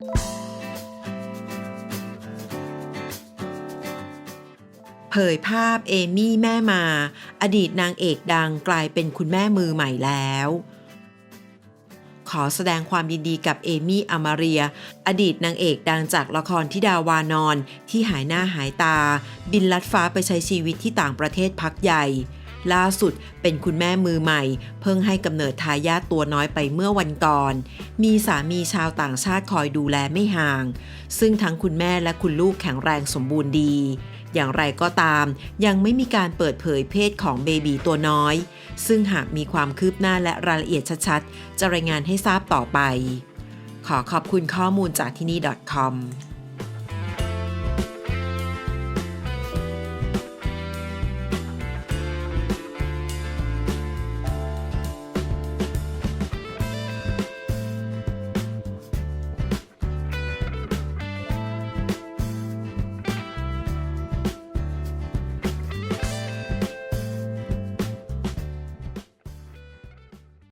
เผยภาพเอมี่แม่มา อดีตนางเอกดังกลายเป็นคุณแม่มือใหม่แล้ว ขอแสดงความยินดีกับเอมี่อามาเรีย อดีตนางเอกดังจากละครทิดาวานอนที่หายหน้าหายตา บินลัดฟ้าไปใช้ชีวิตที่ต่างประเทศพักใหญ่ ล่าสุดเป็นคุณแม่มือใหม่ เพิ่งให้กำเนิดทายาทตัวน้อยไปเมื่อวันก่อน มีสามีชาวต่างชาติคอยดูแลไม่ห่าง ซึ่งทั้งคุณแม่และคุณลูกแข็งแรงสมบูรณ์ดี อย่างไรก็ตาม ยังไม่มีการเปิดเผยเพศของเบบีตัวน้อย ซึ่งหากมีความคืบหน้าและรายละเอียดชัดๆ จะรายงานให้ทราบต่อไป ขอขอบคุณข้อมูลจากที่นี่ .com